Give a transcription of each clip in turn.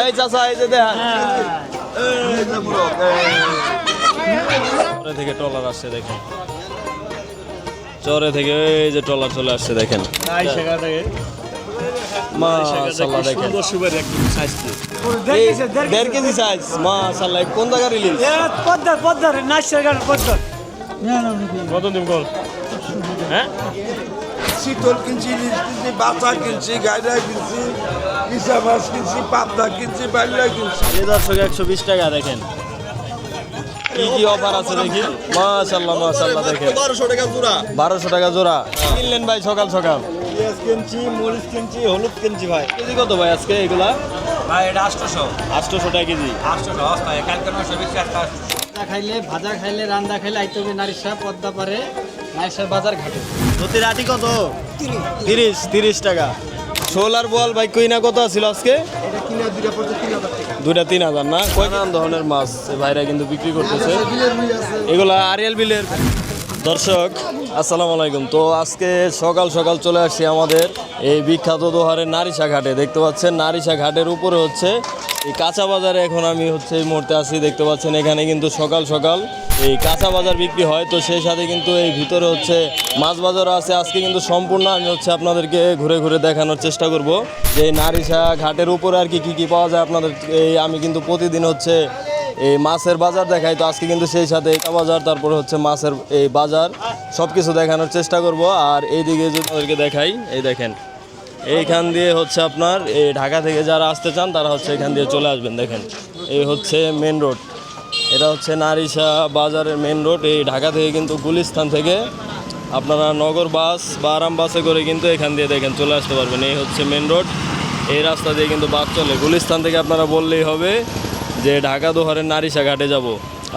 এই চাচা এই যে দেখেন চরে থেকে ট্রলার আসছে দেখেন। চরে থেকে এই যে ট্রলার চলে আসছে দেখেন। মাশাল্লাহ দেখেন। এই দেড় কেজি সাইজ মাশাল্লাহ কোন জায়গা রিলিজ পদ্মার পদ্মার নাচের গান পদ্মার। কত দিন কোন হ্যাঁ? শীতল কিনছি ইলিশ কিনছি বাচ্চা কিনছি গাইডা কিনছি ইসা মাছ কিনছি পাবদা কিনছি বাল্লা কিনছি। এই দর্শক একশো বিশ টাকা দেখেন। কি কি অফার আছে দেখি? মাশাল্লাহ মাশাল্লাহ দেখেন। বারোশো টাকা জোড়া। বারোশো টাকা জোড়া। কিনলেন ভাই সকাল সকাল? পেঁয়াজ কিনছি মরিচ কিনছি হলুদ কিনছি ভাই। কেজি কত ভাই আজকে এগুলা? ভাই এটা আটশোশো। আটশোশো টাকা কেজি। আটশোশো অস্থায়। কালকে নশো বেশি একটা ভাজা খাইলে ভাজা খাইলে রান্দা খাইলে আইতে হবে নারিশা পদ্মা পারে নারিশা বাজার ঘাটে। রাটি কত? তিরিশ। তিরিশ টাকা। সোলার বল ভাই কই না কত ছিল আজকে? এটা কিনা দুইটা তিন হাজার তিন না? কয় নানান ধরনের মাছ ভাইরা কিন্তু বিক্রি করতেছে। এগুলা আরিয়াল বিলের। দর্শক আসসালামু আলাইকুম। তো আজকে সকাল সকাল চলে আসছি আমাদের এই বিখ্যাত দোহারের নারিশা ঘাটে দেখতে পাচ্ছেন নারিশা ঘাটের উপরে হচ্ছে এই কাঁচা বাজারে এখন আমি হচ্ছে এই মুহূর্তে আছি, দেখতে পাচ্ছেন এখানে কিন্তু সকাল সকাল এই কাঁচা বাজার বিক্রি হয়। তো সেই সাথে কিন্তু এই ভিতরে হচ্ছে মাছ বাজারও আছে। আজকে কিন্তু সম্পূর্ণ আমি হচ্ছে আপনাদেরকে ঘুরে ঘুরে দেখানোর চেষ্টা করব। যে নারিশা ঘাটের উপরে আর কি, কী কী পাওয়া যায় আপনাদের এই আমি কিন্তু প্রতিদিন হচ্ছে এই মাছের বাজার দেখাই। তো আজকে কিন্তু সেই সাথে এটা বাজার, তারপরে হচ্ছে মাছের এই বাজার সব কিছু দেখানোর চেষ্টা করব। আর এইদিকে যদি ওদেরকে দেখাই, এই দেখেন। এইখান দিয়ে হচ্ছে আপনার, এই ঢাকা থেকে যারা আসতে চান, তারা হচ্ছে এখান দিয়ে চলে আসবেন, দেখেন। এই হচ্ছে মেন রোড এটা হচ্ছে নারিশা বাজারের মেন রোড এই ঢাকা থেকে কিন্তু গুলিস্থান থেকে আপনারা নগর বাস বা আরাম বাসে করে কিন্তু এখান দিয়ে দেখেন চলে আসতে পারবেন। এই হচ্ছে মেন রোড এই রাস্তা দিয়ে কিন্তু বাস চলে। গুলিস্থান থেকে আপনারা বললেই হবে যে ঢাকা দোহারের নারিশা ঘাটে যাব।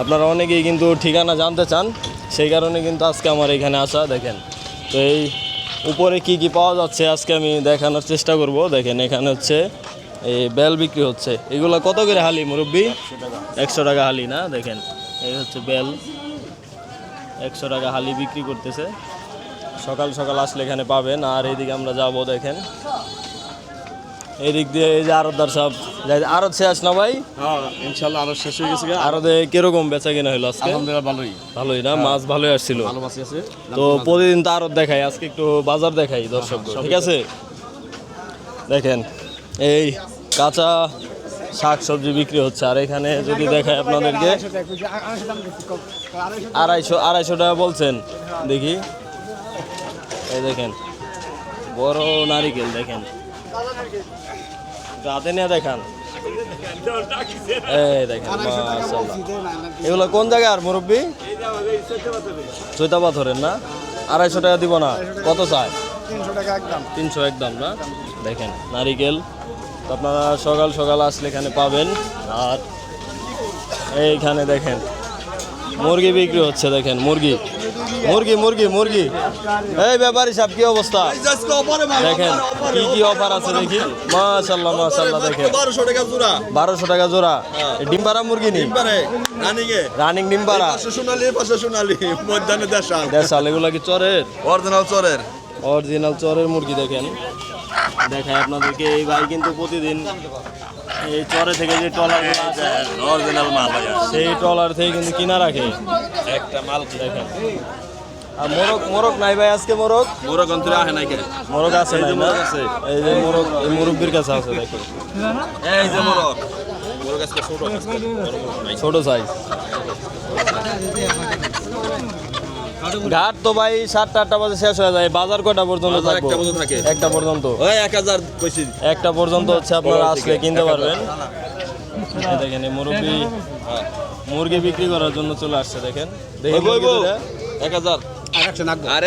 আপনারা অনেকেই কিন্তু ঠিকানা জানতে চান, সেই কারণে কিন্তু আজকে আমার এখানে আসা, দেখেন। তো এই উপরে কি কি পাওয়া যাচ্ছে আজকে আমি দেখানোর চেষ্টা করব। দেখেন এখানে হচ্ছে এই বেল বিক্রি হচ্ছে। এগুলো কত করে হালি, মুরব্বি? একশো টাকা হালি, না? দেখেন, এই হচ্ছে বেল। একশো টাকা হালি বিক্রি করতেছে। সকাল সকাল আসলে এখানে পাবেন। আর এইদিকে আমরা যাব, দেখেন। এদিক দিয়ে এই যে আরতদার সব। আরত শেষ না ভাই? হ্যাঁ ইনশাল্লাহ আরও শেষ হয়ে গেছে আরতে কীরকম বেচা কিনা হলো আজকে? আলহামদুলিল্লাহ ভালোই। ভালোই না? মাছ ভালোই আসছিল। ভালো মাছ আছে। তো প্রতিদিন তো আরত দেখাই আজকে একটু বাজার দেখাই দর্শক ঠিক আছে? দেখেন এই কাঁচা শাক সবজি বিক্রি হচ্ছে। আর এখানে যদি দেখায় আপনাদেরকে আড়াইশো আড়াইশো টাকা বলছেন দেখি। এই দেখেন বড় নারিকেল দেখেন। হাতে নিয়ে দেখান। এই দেখেন। এগুলো কোন জায়গার মুরব্বী? চৈতা পাথরের না? আড়াইশো টাকা দিব না। কত চায়? তিনশো একদম না? দেখেন, নারিকেল। আপনারা সকাল সকাল আসলে এখানে পাবেন। আর এইখানে দেখেন, মুরগি বিক্রি হচ্ছে, দেখেন, মুরগি। মুরগি মুরগি মুরগি। এই ব্যাপারী সাহেব কি অবস্থা? দেখেন কি কি অফার আছে দেখি। মাশাল্লাহ মাশাল্লাহ দেখেন। বারোশো টাকা জোড়া। বারোশো টাকা জোড়া। এই ডিমপাড়া মুরগি নি? রানিং পাঁচশো সোনালি পাঁচশো সোনালি মধ্যাহ্নে দেশাল। দেশাল এগুলা কি চরের? অরিজিনাল চরের। অরিজিনাল চরের মুরগি দেখেন। দেখায় আপনাদেরকে এই ভাই কিন্তু প্রতিদিন এই চরে থেকে যে ট্রলারগুলো আছে অরিজিনাল মাল সেই ট্রলার থেকে কিন্তু কিনা রাখে। একটা মাল দেখেন। আর মোরগ মোরগ নাই ভাই আজকে মোরগ। মোরা গন্ত্রে আহে নাই মোরগ আছে নাই না? এই যে মোরগ এই মুরব্বির কাছে আছে দেখেন এই যে মোরগ। মোরগ আজকে ছোট মোরগ। ছোট সাইজ ঘাট তো ভাই সাতটা আটটা বাজে শেষ হয়ে যায়। বাজার কয়টা পর্যন্ত একটা পর্যন্ত থাকে। একটা পর্যন্ত। এক হাজার একটা পর্যন্ত হচ্ছে আপনারা আসলে কিনতে পারবেন। দেখেন মুরগি মুরগি বিক্রি করার জন্য চলে আসছে দেখেন। দেখি মুরগি। এক হাজার। আর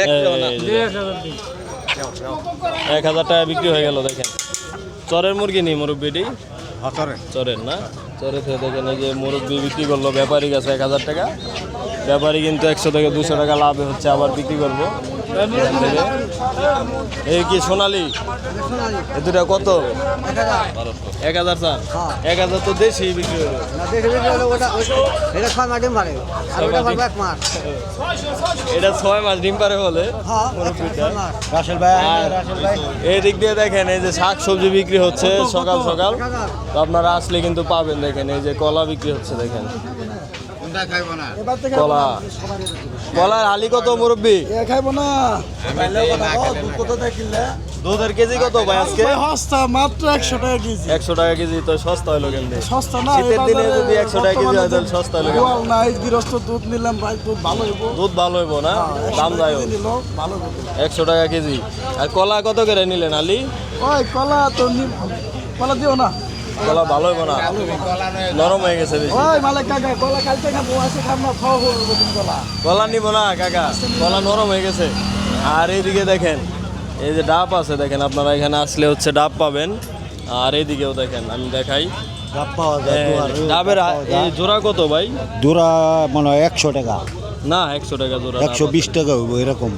এক হাজার টাকা বিক্রি হয়ে গেল দেখেন। চরের মুরগি নেই মুরব্বিটি চরের। না? চরে থেকে দেখেন এই যে মুরব্বি বিক্রি করল ব্যাপারী গেছে এক হাজার টাকা। ব্যাপারী কিন্তু একশো থেকে দুশো টাকা লাভে হচ্ছে আবার বিক্রি করব। এই কি সোনালি? এ দুটা কত? এক হাজার স্যার। এক হাজার তো দেশি বিক্রি এটা ছয় মাস ডিম পারে। বলে। হ্যাঁ এই দিক দিয়ে দেখেন এই যে শাক সবজি বিক্রি হচ্ছে সকাল সকাল। তো আপনারা আসলে কিন্তু পাবেন দেখেন এই যে কলা বিক্রি হচ্ছে দেখেন। কলা। কলার আলি কত মুরব্বী? খাইবো না। দুধের কেজি কত ভাই আজকে? সস্তা মাত্র একশো টাকা কেজি। একশো টাকা কেজি তো সস্তা হলো কেন সস্তা না শীতের দিনে যদি একশো টাকা কেজি হয় তাহলে সস্তা হলো কেন গোয়াল নাই গৃহস্থ দুধ নিলাম ভাই দুধ ভালো হইব। দুধ ভালো হইব না? দাম যায় ভালো একশো টাকা কেজি। আর কলা কত করে নিলেন আলি? ওই কলা তো কলা দিও না। কলা ভালো হইব না। নরম হয়ে গেছে বেশি। ওই মালিক কাকা কলা কালকে খাব আছে খাব না খাওয়া হব তুমি কলা কলা নিব না কাকা কলা নরম হয়ে গেছে। আর এইদিকে দেখেন এই যে ডাব আছে দেখেন আপনারা এখানে আসলে হচ্ছে ডাব পাবেন। আর এইদিকেও দেখেন আমি দেখাই। এই ডাবের আ- এই জোড়া কত ভাই? জোড়া মানে একশো টাকা। না একশো টাকা জোড়া একশো বিশ টাকা হইব এরকম।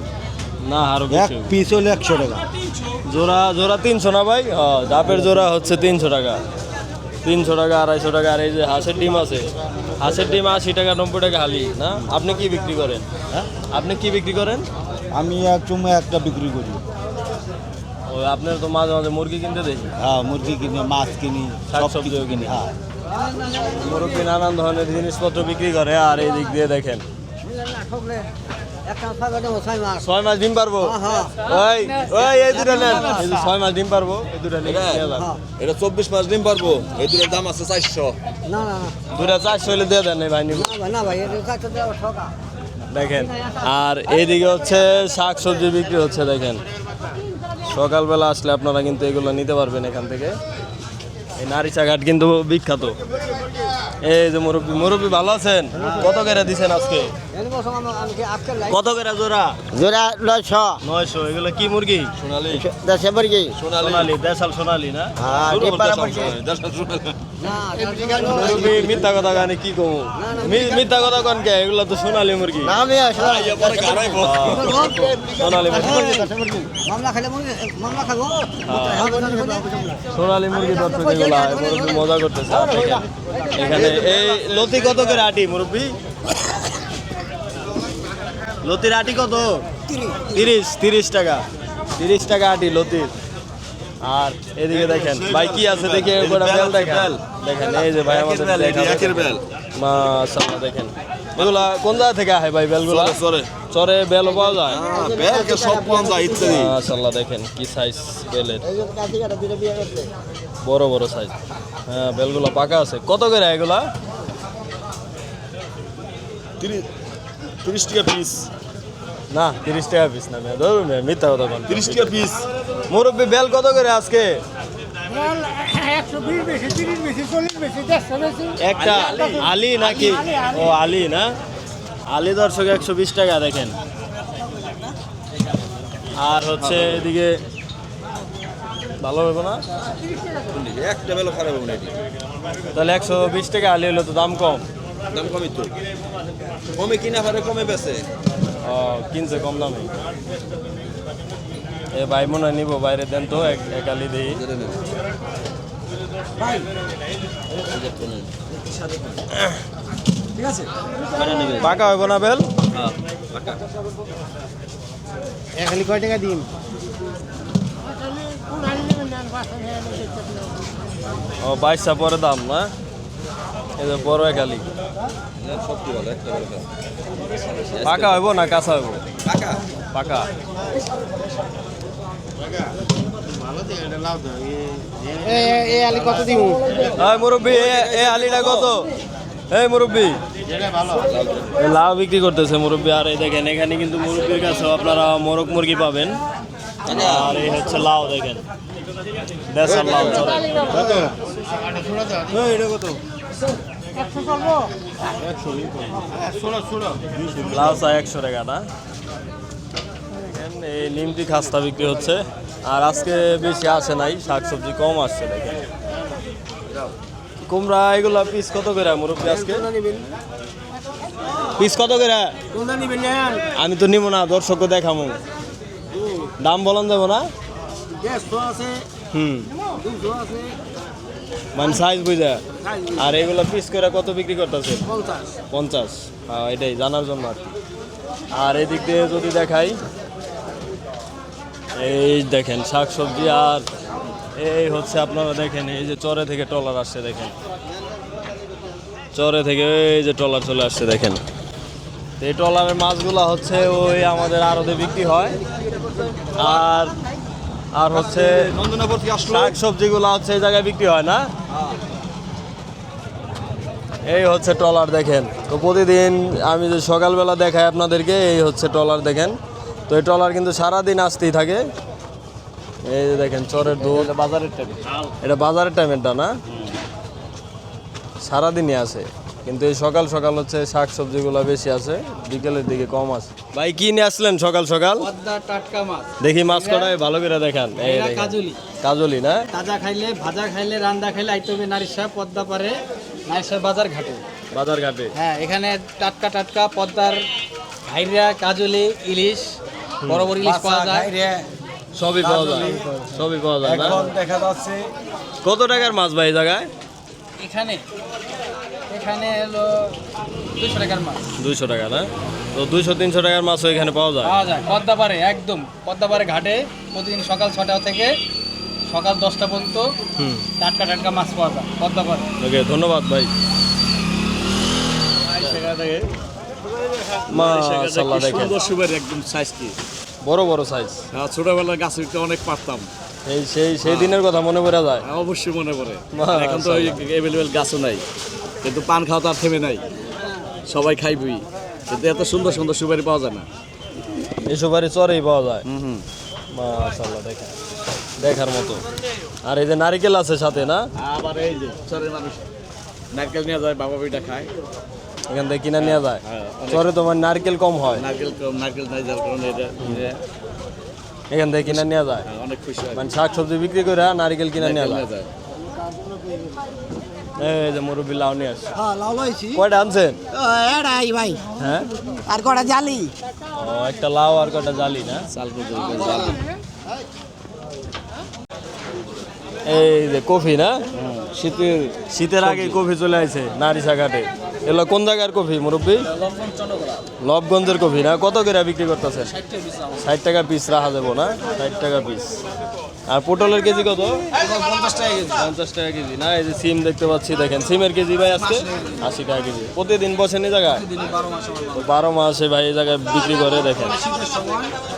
না আরও এক পিস হলে একশো টাকা। জোড়া জোড়া তিনশো না ভাই? হ্যাঁ ডাবের জোড়া হচ্ছে তিনশো টাকা। তিনশো টাকা আড়াইশো টাকা আর এই যে হাঁসের ডিম আছে হাঁসের ডিম আশি টাকা নব্বই টাকা হালি না? আপনি কি বিক্রি করেন? হ্যাঁ? আপনি কি বিক্রি করেন? আমি এক সময় একটা বিক্রি করি। ও আপনার তো মাঝে মাঝে মুরগি কিনতে দেখি? হ্যাঁ মুরগি কিনি মাছ কিনি সব শাকসবজিও কিনি। হ্যাঁ। মুরগি নানান ধরনের জিনিসপত্র বিক্রি করে আর এই দিক দিয়ে দেখেন। ছয় মাস ডিম ছয় মাস ছয় মাস ডিম পারব? ওই ওই এই দুটা নেন। ছয় মাস ডিম পারব এই দুটা নিয়ে নিয়ে যান। এটা চব্বিশ মাস ডিম পারব এই দুটোর দাম আছে চারশো। না না না দুটা চারশো হলে দিয়ে দেন ভাই না ভাই না ভাই এটা চারশো টাকা ঠকা দেখেন আর এইদিকে হচ্ছে শাক সবজি বিক্রি হচ্ছে দেখেন। সকালবেলা আসলে আপনারা কিন্তু এগুলো নিতে পারবেন এখান থেকে। এই নারিচা ঘাট কিন্তু বিখ্যাত। এই যে মুরব্বী মুরব্বী ভালো আছেন? কত করে দিছেন আজকে? কত করে জোড়া? জোড়া নয়শো। নয়শো এগুলো কি মুরগি? সোনালি। দশে মুরগি। সোনালি। দেশাল সোনালি না? হ্যাঁ মিথ্যা কথা গানে কি কমু? মিথ্যা কথা কন কে? এগুলো তো সোনালি মুরগি। আমি পরে গাড়াইবো। সোনালি মুরগি। মামলা খাইলে মুরগি মামলা খাব। সোনালি মুরগি দর্শক এগুলা মজা করতেছে এখানে এই লতি কত করে আটি মুরব্বী? লতির আটি কত? তিরিশ। তিরিশ টাকা। তিরিশ টাকা আটি লতির। আর এদিকে দেখেন ভাই কি আছে দেখে বেল দেখেন। দেখেন এই যে ভাই আমাদের বেল, একের বেল। মাশাআল্লাহ দেখেন। এগুলা কোন জায়গা থেকে আহে ভাই বেলগুলা চরে, চরে। বেলও পাওয়া যায়? হ্যাঁ, বেলকে সব পাওয়া যায় ইত্যাদি। মাশাআল্লাহ দেখেন কি সাইজ বেলের বড় বড় সাইজ হ্যাঁ বেলগুলো পাকা আছে। কত করে এগুলা? তিরিশ। তিরিশ টাকা পিস না তিরিশ টাকা পিস না মেয়ে ধরুন মিথ্যা কথা বল তিরিশ টাকা পিস মুরব্বী বেল কত করে আজকে? একটা আলি নাকি? ও আলি না? আলি দর্শক একশো বিশ টাকা দেখেন। আর হচ্ছে এদিকে ভালো হবে না? একটা বেলা খারাপ হবে না তাহলে একশো বিশ টাকা আলি হলে তো দাম কম। দাম কমই তো কমে কিনা পারে কমে বেছে ও কিনছে কম দামে। এ ভাই মনে হয় নিবো বাইরে দেন তো এক এক আলি দিই পাকা হইব না বেল? খালি কয় টাকা দিন ও বাইশটা পরে দাম না? এই যে বড় এক আলি। সত্যি ভালো একটা বেলা পাকা হইব না কাঁচা হইব? পাকা। মুরব্বী লাউ বিক্রি করতেছে মুরব্বী। আর এই দেখেন এখানে কিন্তু মুরব্বীর কাছে আপনারা মোরগ মুরগি পাবেন। আর এই হচ্ছে লাউ দেখেন। দেশার লাউ চলে একশো টাকা না এই নিমতি খাস্তা বিক্রি হচ্ছে। আর আজকে বেশি আসে নাই শাকসবজি কম আসছে দেখেন। কুমড়া এগুলা পিস কত করে মুরব্বী আজকে? পিস কত করে? আমি তো নিব না দর্শককে দেখামো। দাম বলন দেবো না? হুম। মানে সাইজ বুঝা? আর এগুলো পিস করে কত বিক্রি করতেছে? পঞ্চাশ। হ্যাঁ এটাই জানার জন্য আর কি। আর এদিক দিয়ে যদি দেখাই এই দেখেন শাকসবজি আর এই হচ্ছে আপনারা দেখেন এই যে চরে থেকে টলার আসছে দেখেন। চরে থেকে এই যে টলার চলে আসছে দেখেন। এই টলারের মাছগুলো হচ্ছে ওই আমাদের আড়তে বিক্রি হয়। আর আর হচ্ছে শাক সবজিগুলো হচ্ছে এই জায়গায় বিক্রি হয় না? এই হচ্ছে ট্রলার দেখেন। তো প্রতিদিন আমি যে সকালবেলা দেখাই আপনাদেরকে এই হচ্ছে ট্রলার দেখেন। তো এই ট্রলার কিন্তু সারাদিন আসতেই থাকে। এই যে দেখেন চরের দুধ। বাজারের টাইম। এটা বাজারের টাইমেরটা না? সারাদিনই আছে কিন্তু এই সকাল সকাল হচ্ছে শাক সবজিগুলো বেশি আছে বিকেলের দিকে কম আছে। ভাই কি নিয়ে আসলেন সকাল সকাল? টাটকা মাছ। দেখি মাছ কটাই ভালো করে দেখান। এই। কাজলি। কাজলি না? তাজা খাইলে ভাজা খাইলে রান্দা খাইলে আইতে হবে নারিশা পদ্মা পারে নারিশা বাজার ঘাটে। বাজার ঘাটে। হ্যাঁ এখানে টাটকা টাটকা পদ্মার ঘাইরা কাজলি ইলিশ বড় বড় ইলিশ পাওয়া যায়। সবই পাওয়া যায়। সবই পাওয়া যায় এখন দেখা যাচ্ছে কত টাকার মাছ ভাই জায়গায়? এখানে এখানে হলো দুশো টাকার মাছ। দুইশো টাকা না? তো দুইশো তিনশো টাকার মাছও এখানে পাওয়া যায়? পাওয়া যায় পদ্মা পারে একদম। পদ্মা পারে ঘাটে প্রতিদিন সকাল ছটা থেকে সকাল দশটা পর্যন্ত হুম। টাটকা টাটকা মাছ পাওয়া যায় পদ্মা পারে ওকে ধন্যবাদ ভাই। মাশাআল্লাহ দেখেন। সুপারি একদম সাইজ কি। বড় বড় সাইজ ছোটবেলার গাছ উঠতে অনেক পারতাম। এই সেই সেই দিনের কথা মনে পড়া যায়। অবশ্যই মনে পড়ে। এখন তো এভেলেবেল গাছও নাই। কিন্তু পান খাওয়া তো আর থেমে নাই। সবাই খাইবই। কিন্তু এত সুন্দর সুন্দর সুপারি পাওয়া যায় না। এই সুপারি চরেই পাওয়া যায়। হুম দেখেন। দেখার মতো। আর এই যে নারিকেল আছে সাথে না? আবার এই যে চরের মানুষ। নারকেল নিয়ে যায় বাবা বিটা খায়। এখান থেকে কিনা নেওয়া যায়। হ্যাঁ, চরে তোমার নারকেল কম হয়। নারকেল কম নারকেল নাই যার কারণে এটা এখান থেকে কিনে নেওয়া যায়। হ্যাঁ, অনেক খুশি হয়। মানে শাক সবজি বিক্রি করে নারিকেল কিনে নিয়ে যায়। এই যে মুরব্বী লাউ নিয়ে আসছে। হ্যাঁ লাউ লইছি। কয়টা আনছেন? এটাই ভাই। হ্যাঁ? আর কটা জালি? ও একটা লাউ আর কয়টা জালি না? চাল করতে জাল এই যে কফি না? শীতের শীতের আগে কফি চলে আসে নারিসা ঘাটে এগুলো কোন জায়গার কফি মুরব্বী? লবগঞ্জের কফি না কত করে বিক্রি করতেছে ষাট টাকা পিস রাখা দেবো না? ষাট টাকা পিস। আর পটলের কেজি কত? পঞ্চাশ টাকা কেজি। পঞ্চাশ টাকা কেজি না এই যে সিম দেখতে পাচ্ছি দেখেন। সিমের কেজি ভাই আজকে আশি টাকা কেজি। প্রতিদিন বসেন এই জায়গায়? তো বারো মাসে ভাই এই জায়গায় বিক্রি করে দেখেন।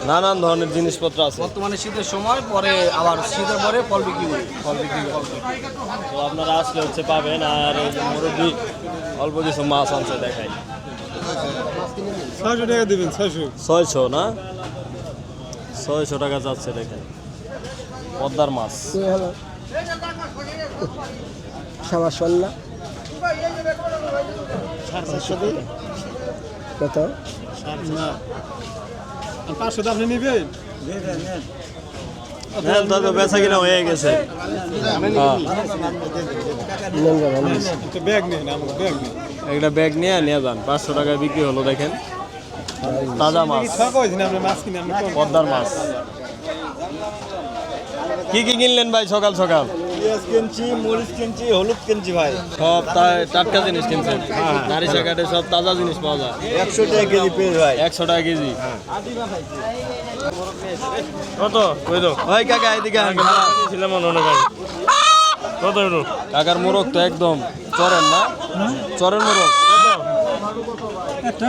নানান ধরনের জিনিসপত্র আছে। বর্তমানে শীতের সময় পরে আবার শীতের পরে ফল বিক্রি করি। ফল বিক্রি করে। তো আপনারা আসলে হচ্ছে পাবেন আর এই যে মুরব্বী অল্প কিছু মাছ আনছে দেখাই। ছয়শো টাকা দিবেন ছয়শো। ছয়শো না? ছয়শো টাকা যাচ্ছে দেখেন। পদ্মার মাছ। সাবা সন্না। কত? পাঁচশো আপনি নিবেন? হ্যাঁ বেচা কিনা হয়ে গেছে। হ্যাঁ। একটা ব্যাগ নিয়ে নিয়ে যান পাঁচশো টাকায় বিক্রি হলো দেখেন। তাজা মাছ। পদ্মার মাছ। কি কি কিনলেন ভাই সকাল সকাল? পেঁয়াজ কিনছি মরিচ কিনছি হলুদ কিনছি ভাই। সব তা- টাটকা জিনিস কিনছেন? নারী শাকাটে সব তাজা জিনিস পাওয়া যায়। একশো টাকা কেজি পেঁয়াজ ভাই। একশো টাকা কেজি। কত? কই দাও? ওই কাকা এদিকে ছিলাম মনে কত কাকার মোরগ তো একদম চরেন না? চরের মোরগ। একটা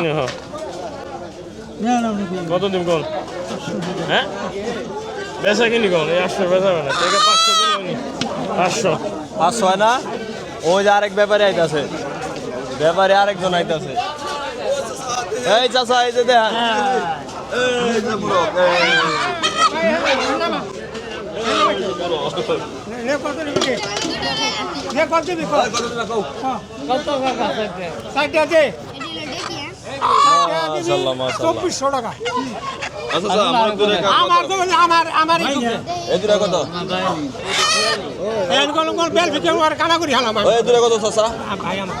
নি হ্যাঁ। কত দিন কোন? হ্যাঁ? বেচা কিনি কোন? এই আটশো বেচা হবে না। পাঁচশো কিনি পাঁচশো। পাঁচশো হয় না? ওই যে আরেক ব্যাপারে আইতাছে। ব্যাপারে আরেকজন আইতাছে। এই চাচা এই যে দেখ মাশাআল্লাহ। চব্বিশশো টাকা। আমরা আমার তো আমার এই দূরে কত? বেল ফিকে আর কানা করি হালাম ওই দূরে কত চাচা ভাই আমার।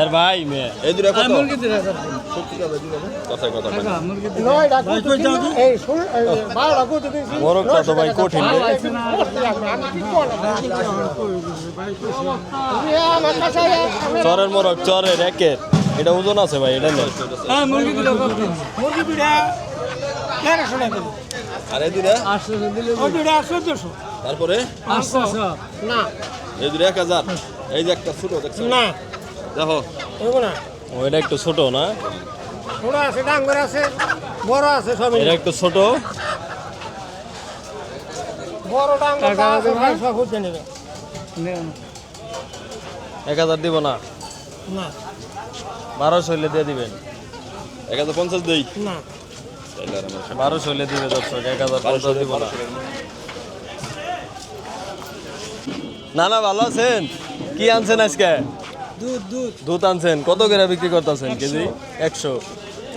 এর ভাই এই কত? মোরগ কত? ভাই কঠিন রে। চরের মোরগ চরের একের। এটা ওজন আছে ভাই এটা নেই। আর এই দুটা তারপরে? এই দুটা এক হাজার। এই যে একটা ছোট দেখছ? না। দেখো। না। ওইটা একটু ছোট না? ছোট আছে ডাঙ্গর আছে বড় আছে সব এটা একটু ছোট? বড় ডাঙ্গর ভাই সব হচ্ছে নেবে। এক হাজার দিব না? না। বারোশো হইলে দিয়ে দিবেন। এক হাজার পঞ্চাশ দেই। না। বারোশো হইলে দিবে দর্শক এক হাজার পঞ্চাশ দিব না। না না ভালো আছেন? কি আনছেন আজকে? দুধ আনছেন? কত করে বিক্রি করতেছেন কেজি? একশো।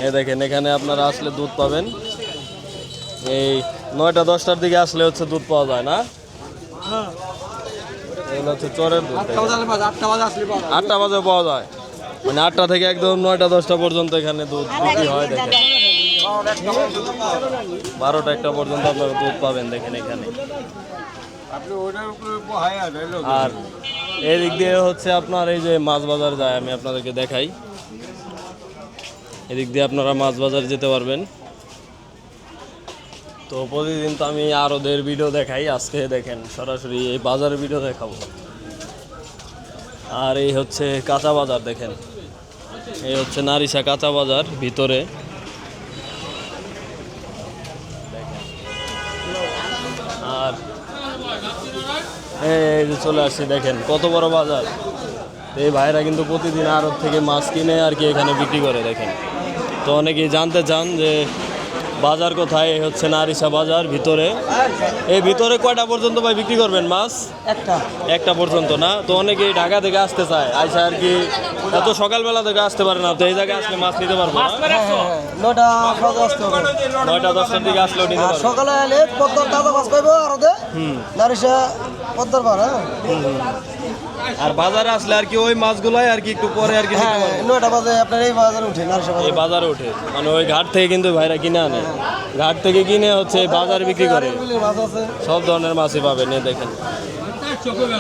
এ দেখেন এখানে আপনারা আসলে দুধ পাবেন। এই নয়টা দশটার দিকে আসলে হচ্ছে দুধ পাওয়া যায় না? এগুলো হচ্ছে চরের দুধ আটটা বাজে পাওয়া যায়। মানে আটটা থেকে একদম নয়টা দশটা পর্যন্ত এখানে দুধ বিক্রি হয় দেখেন। বারোটা একটা পর্যন্ত আপনারা দুধ পাবেন দেখেন এখানে। আর এদিক দিয়ে হচ্ছে আপনার এই যে মাছ বাজার যায়, আমি আপনাদেরকে দেখাই। এদিক দিয়ে আপনারা মাছ বাজার যেতে পারবেন। তো প্রতিদিন তো আমি আরোদের ভিডিও দেখাই, আজকে দেখেন সরাসরি এই বাজারের ভিডিও দেখাবো। আর এই হচ্ছে কাঁচা বাজার দেখেন। এই হচ্ছে নারিসা কাঁচা বাজার ভিতরে। এই চলে আসছি, দেখেন কত বড় বাজার। এই ভাইরা কিন্তু প্রতিদিন আড়ত থেকে মাছ কিনে আর কি এখানে বিক্রি করে, দেখেন। তো অনেকেই জানতে চান যে বাজার কোথায়? এই হচ্ছে নারিশা বাজার ভিতরে। এই ভিতরে কয়টা পর্যন্ত ভাই বিক্রি করবেন মাছ? একটা। একটা পর্যন্ত না? তো অনেকেই ঢাকা থেকে আসতে চায়। আইসা আর কি এত সকালবেলা থেকে আসতে পারে না তো এই জায়গায় আসলে মাছ নিতে পারব না? নটা বাজে আসতে হবে নয়টা দশটার দিকে আসলেও নিতে পারব। সকালে এলে পদ্মার তাজা মাছ পাইবো আর ওদের নারিশা পদ্মার হ্যাঁ। আর বাজারে আসলে আর কি ওই মাছগুলাই আর কি একটু পরে আর কি হ্যাঁ নয়টা বাজে আপনার এই বাজারে উঠে এই বাজারে ওঠে মানে ওই ঘাট থেকে কিন্তু ভাইরা কিনে আনে। ঘাট থেকে কিনে হচ্ছে বাজারে বিক্রি করে। সব ধরনের মাছই পাবেন দেখেন।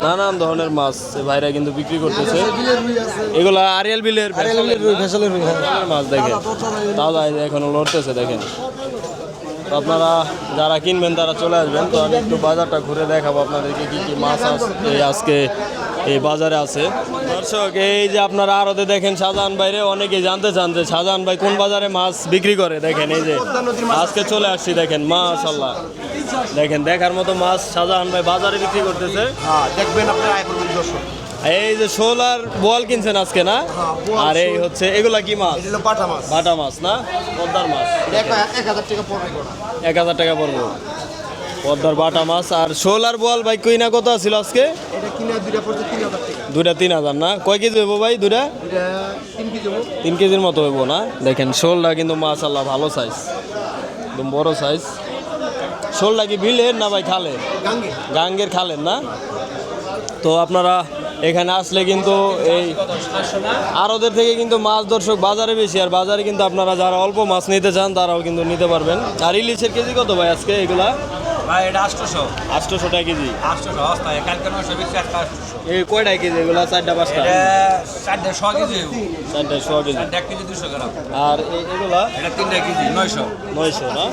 নানান ধরনের মাছ ভাইরা কিন্তু বিক্রি করতেছে। এগুলা আরিয়াল বিলের হ্যাঁ। মাছ দেখেন। তাজা এই এখনও লড়তেছে দেখেন। তো আপনারা যারা কিনবেন, তারা চলে আসবেন। তো আমি একটু বাজারটা ঘুরে দেখাবো আপনাদেরকে কী কী মাছ এই আজকে এই বাজারে আছে। দর্শক, এই যে আপনারা আরতে দেখেন শাহজাহান বাইরে অনেকে জানতে চান যে শাহজাহান ভাই কোন বাজারে মাছ বিক্রি করে? দেখেন এই যে আজকে চলে আসছি, দেখেন মাশাল্লাহ দেখেন, দেখার মতো মাছ শাহজাহান ভাই বাজারে বিক্রি করতেছে। হ্যাঁ দেখবেন আপনার দর্শক। এই যে শোল আর বোয়াল কিনছেন আজকে না? আর এই হচ্ছে এগুলা কি মাছ? হলো মাছ। বাটা মাছ না? পদ্মার মাছ। এক হাজার টাকা পড়বে এক হাজার টাকা পড়ব। পদ্মার বাটা মাছ আর শোল আর বোয়াল ভাই কই না কত ছিল আজকে? দুটা তিন হাজার না? কয় কেজি হইব ভাই দুটা দুইটা তিন কেজির মতো হইব না? দেখেন শোলটা কিন্তু মাছ আল্লাহ ভালো সাইজ একদম বড় সাইজ শোলটা কি বিলের না ভাই খালে গাঙ্গে গাঙ্গের খালেন না? তো আপনারা এখানে আসলে কিন্তু এই আরদের থেকে কিন্তু মাছ দর্শক বাজারে বেশি, আর বাজারে কিন্তু আপনারা যারা অল্প মাছ নিতে চান তারাও কিন্তু নিতে পারবেন। আর ইলিশের কেজি কত ভাই আজকে এগুলা? ভাই এটা আষ্টশো আটশোশো। টাকা কেজি। আষ্টশো অস্তায় কালকে নশো বেশি আজকে আষ্টশো এই কয়টা কেজি? এগুলা চারটা পাঁচটা? চারটে ছ কেজি চারটা ছ কেজি। এক কেজি দুশো গ্রাম। আর এগুলা? এটা তিনটা কেজি নয়শো। নয়শো না?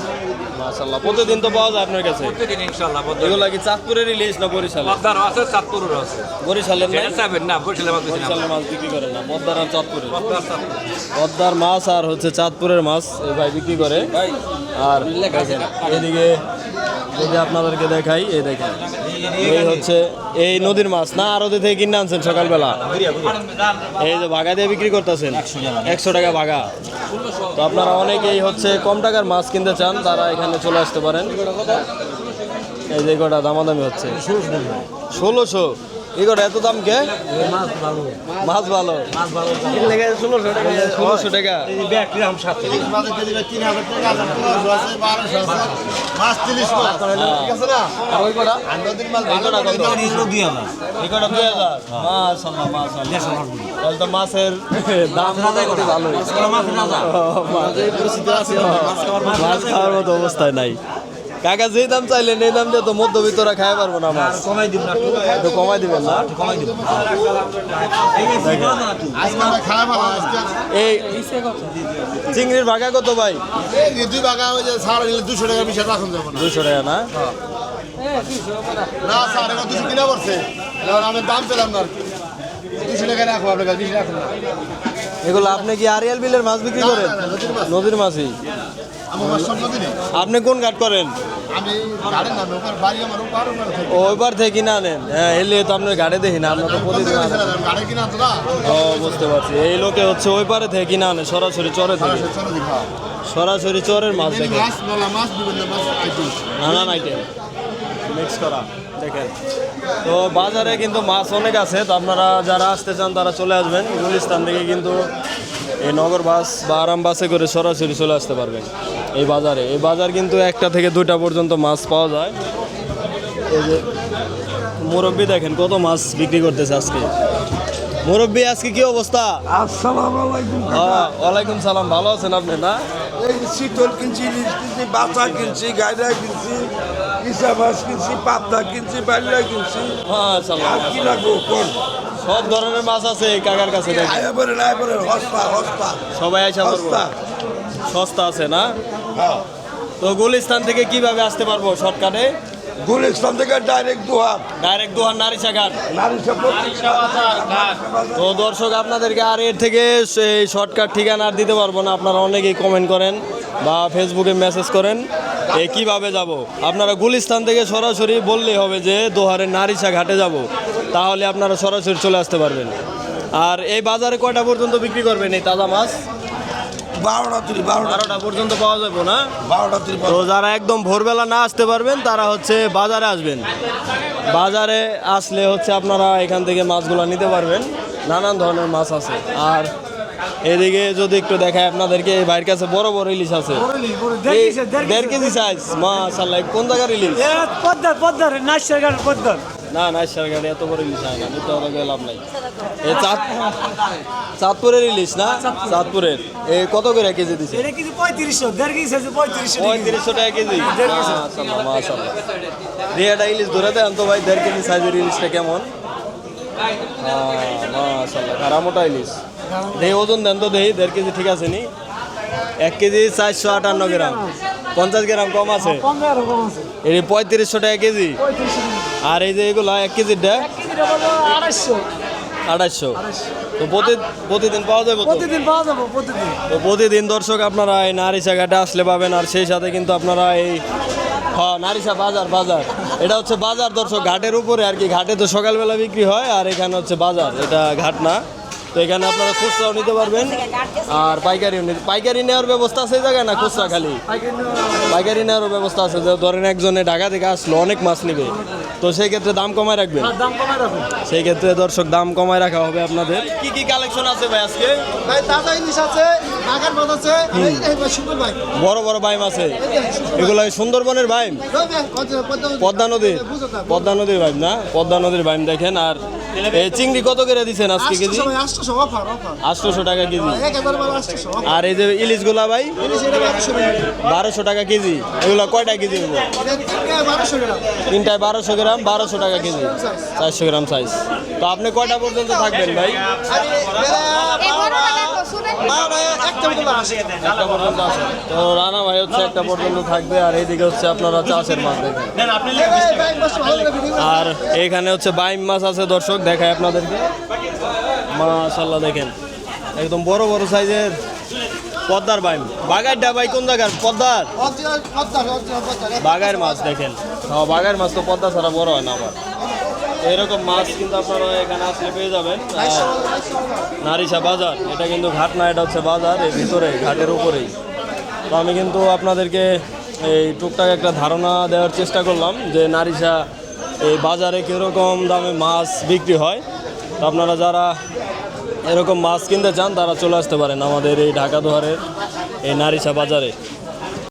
মাশাল্লাহ প্রতিদিন তো পাওয়া যায় আপনার কাছে? প্রতিদিন এগুলা কি চাঁদপুরের ইলিশ না বরিশালের? পদ্মার আছে চাঁদপুরের আছে। বরিশালের না চাবেন না বসলে মাছ বরিশালের মাছ বিক্রি করেন না পদ্মার আর চাঁদপুরের? চাঁদপুর। পদ্মার মাছ আর হচ্ছে চাঁদপুরের মাছ এই ভাই বিক্রি করে। আর দেখেন যদি আপনাদেরকে দেখাই, এই দেখেন। এই হচ্ছে এই নদীর মাছ। না আর ওদের থেকে কিনে আনছেন সকালবেলা। এই যে ভাগা দিয়ে বিক্রি করতেছেন। একশো টাকা ভাগা তো আপনারা অনেকেই হচ্ছে কম টাকার মাছ কিনতে চান, তারা এখানে চলে আসতে পারেন। এই যে কটা দামাদামি হচ্ছে। ষোলোশো। এগুলো এত দাম কে? মাছ ভালো। ষোলোশো টাকা। ষোলোশো টাকা। তাহলে তো মাছের দাম মাছ খাওয়ার মতো অবস্থায় নাই। কাকা যেই দাম চাইলেন, এই দাম দিয়ে তো মধ্যবিত্তরা খাই পারব না মাছ। কমাই দিব না একটু কমাই দিবেন না? এই চিংড়ির ভাগা কত ভাই? দুই বাগা ওই যে সার নিলে দুশো টাকা বিশ রাখুন যাব দুশো টাকা না না এবার দুশো কিনা পড়ছে আমি দাম পেলাম না দুশো টাকা রাখব আপনার কাছে বেশি রাখুন না? এগুলো আপনি কি আরিয়াল বিলের মাছ বিক্রি করেন। নদীর মাছই? আপনি কোন ঘাট করেন? ওইবার থেকে। কিনে আনেন হ্যাঁ এলে তো আপনার গাড়ি দেখি না তো প্রতিদিন ও বুঝতে পারছি। এই লোকে হচ্ছে ওই পারে থেকে কিনে আনে সরাসরি চরে থেকে। সরাসরি চরের মাছ দেখে। নানান আইটেম। মিক্স করা। দেখেন। তো বাজারে কিন্তু মাছ অনেক আছে তো আপনারা যারা আসতে চান তারা চলে আসবেন। গুলিস্তান থেকে কিন্তু এই নগর বাস বা আরাম বাসে করে সরাসরি চলে আসতে পারবেন এই বাজারে। এই বাজার কিন্তু একটা থেকে দুইটা পর্যন্ত মাছ পাওয়া যায়। এই যে মুরব্বি দেখেন কত মাছ বিক্রি করতেছে আজকে। মুরব্বি আজকে কি অবস্থা? আসসালামু আলাইকুম হ্যাঁ, ওয়ালাইকুম সালাম ভালো আছেন আপনি না? এই শীতল কিনছি ইলিশ কিনছি বাচ্চা কিনছি গাইডা কিনছি। ইসা মাছ কিনছি পাবদা কিনছি বাল্লা কিনছি। মাশাআল্লাহ আর কি লাগবো কোন? সব ধরনের মাছ আছে কাকার কাছে আয়া হস্তা হস্তা সবাই পারব সস্তা। আছে না? হ্যাঁ। তো গুলিস্তান থেকে কীভাবে আসতে পারব শর্টকাটে? গুলিস্তান থেকে ডাইরেক্ট ডাইরেক্ট দুহার নারিশা ঘাট তো দর্শক আপনাদেরকে আর এর থেকে সেই শর্টকাট ঠিকানা আর দিতে পারব না। আপনারা অনেকেই কমেন্ট করেন বা ফেসবুকে মেসেজ করেন। এ কীভাবে যাব? আপনারা গুলিস্তান থেকে সরাসরি বললেই হবে যে দোহারের নারিসা ঘাটে যাব। তাহলে আপনারা সরাসরি চলে আসতে পারবেন। আর এই বাজারে কয়টা পর্যন্ত বিক্রি করবেন এই তাজা মাছ? বারোটা তুলি বারোটা। পর্যন্ত পাওয়া যাবে না? বারোটা তুলি তো যারা একদম ভোরবেলা না আসতে পারবেন তারা হচ্ছে বাজারে আসবেন। বাজারে আসলে হচ্ছে আপনারা এখান থেকে মাছগুলো নিতে পারবেন। নানান ধরনের মাছ আছে। আর এদিকে যদি একটু দেখায় আপনাদেরকে এই ভাইয়ের কাছে বড় বড় ইলিশ আছে। দেড় কেজি সাইজ মাশাল্লাহ কোন জায়গার ইলিশ? পদ্মার পদ্মার নাচের গান পদ্মার। না না সার গাড়ি এত বড় ইলিশ হয় না নিতে হবে গেলে লাভ নাই। এই চাঁদ চাঁদপুরের ইলিশ না? চাঁদপুরের। এই কত করে কেজি দিছে? এটা কিছু পঁয়ত্রিশশো দেড় কেজি পঁয়ত্রিশশো পঁয়ত্রিশশো টাকা কেজি? মাশাল্লাহ মাশাল্লাহ রিয়াটা ইলিশ ধরে দেন তো ভাই দেড় কেজি সাইজের ইলিশটা কেমন? মাশাল্লাহ খারামোটা ইলিশ। দেহি ওজন দেন তো দেহি দেড় কেজি ঠিক আছে নি? এক কেজি চারশো আটান্ন গ্রাম। পঞ্চাশ গ্রাম কম আছে? আছে। এই পঁয়ত্রিশশো টাকা কেজি? আর এই যে এগুলো এক কেজিটা কেজিটা আড়াইশো। তো প্রতিদিন পাওয়া যাবে প্রতিদিন পাওয়া যাব প্রতিদিন। তো প্রতিদিন দর্শক আপনারা এই নারিশা ঘাটে আসলে পাবেন আর সেই সাথে কিন্তু আপনারা এই হ্যাঁ নারিশা বাজার বাজার। এটা হচ্ছে বাজার দর্শক ঘাটের উপরে আর কি। ঘাটে তো সকালবেলা বিক্রি হয় আর এখানে হচ্ছে বাজার। এটা ঘাট না। তো এখানে আপনারা খুচরাও নিতে পারবেন। আর পাইকারিও নিতে পাইকারি নেওয়ার ব্যবস্থা আছে জায়গায় না খুচরা খালি? পাইকারি নেওয়ার ব্যবস্থা আছে। যে ধরেন একজনে ঢাকা থেকে আসলো অনেক মাছ নিবে। তো সেই ক্ষেত্রে দাম কমায় রাখবেন? সেই ক্ষেত্রে দর্শক দাম কমায় রাখা হবে আপনাদের। কি কি কালেকশন আছে ভাই আজকে? ভাই তাজা ইলিশ আছে মাছ আছে এই এই ভাই সুন্দর ভাই। বড় বড় বাইম আছে এগুলো সুন্দরবনের বাইম পদ্মা পদ্মা পদ্মা নদীর পদ্মা নদীর বাইম না? পদ্মা নদীর বাইম দেখেন। আর চিংড়ি কত করে দিচ্ছেন আজকে কেজি? আটশোশো টাকা কেজি। সব আর এই যে ইলিশগুলা ভাই? ইলিশ বারোশো টাকা বারোশো টাকা কেজি। এগুলো কয়টা কেজি তিনটায় বারোশো গ্রাম। বারোশো টাকা কেজি। চারশো গ্রাম সাইজ তো আপনি কয়টা পর্যন্ত থাকবেন ভাই? তো রানা ভাই হচ্ছে একটা পর্যন্ত থাকবে আর এইদিকে হচ্ছে আপনারা চাষের মাছ আর এখানে হচ্ছে বাইম মাছ আছে দর্শক দেখায় আপনাদেরকে। মাশাল্লাহ দেখেন। একদম বড় বড় সাইজের পদ্মার বাইম। বাগাইটা ভাই কোন জায়গার? পদ্মার? বাগায়ের মাছ দেখেন। হ্যাঁ বাগায়ের মাছ তো পদ্মা ছাড়া বড় হয় না আবার। এরকম মাছ কিন্তু আপনারা এখানে আসলে পেয়ে যাবেন। নারিশা বাজার। এটা কিন্তু ঘাট না এটা হচ্ছে বাজার। এর ভিতরে ঘাটের উপরেই। তো আমি কিন্তু আপনাদেরকে এই টুকটাক একটা ধারণা দেওয়ার চেষ্টা করলাম যে নারিশা এই বাজারে কীরকম দামে মাছ বিক্রি হয়? তো আপনারা যারা এরকম মাছ কিনতে চান, তারা চলে আসতে পারেন আমাদের এই ঢাকা দোহারের এই নারিসা বাজারে।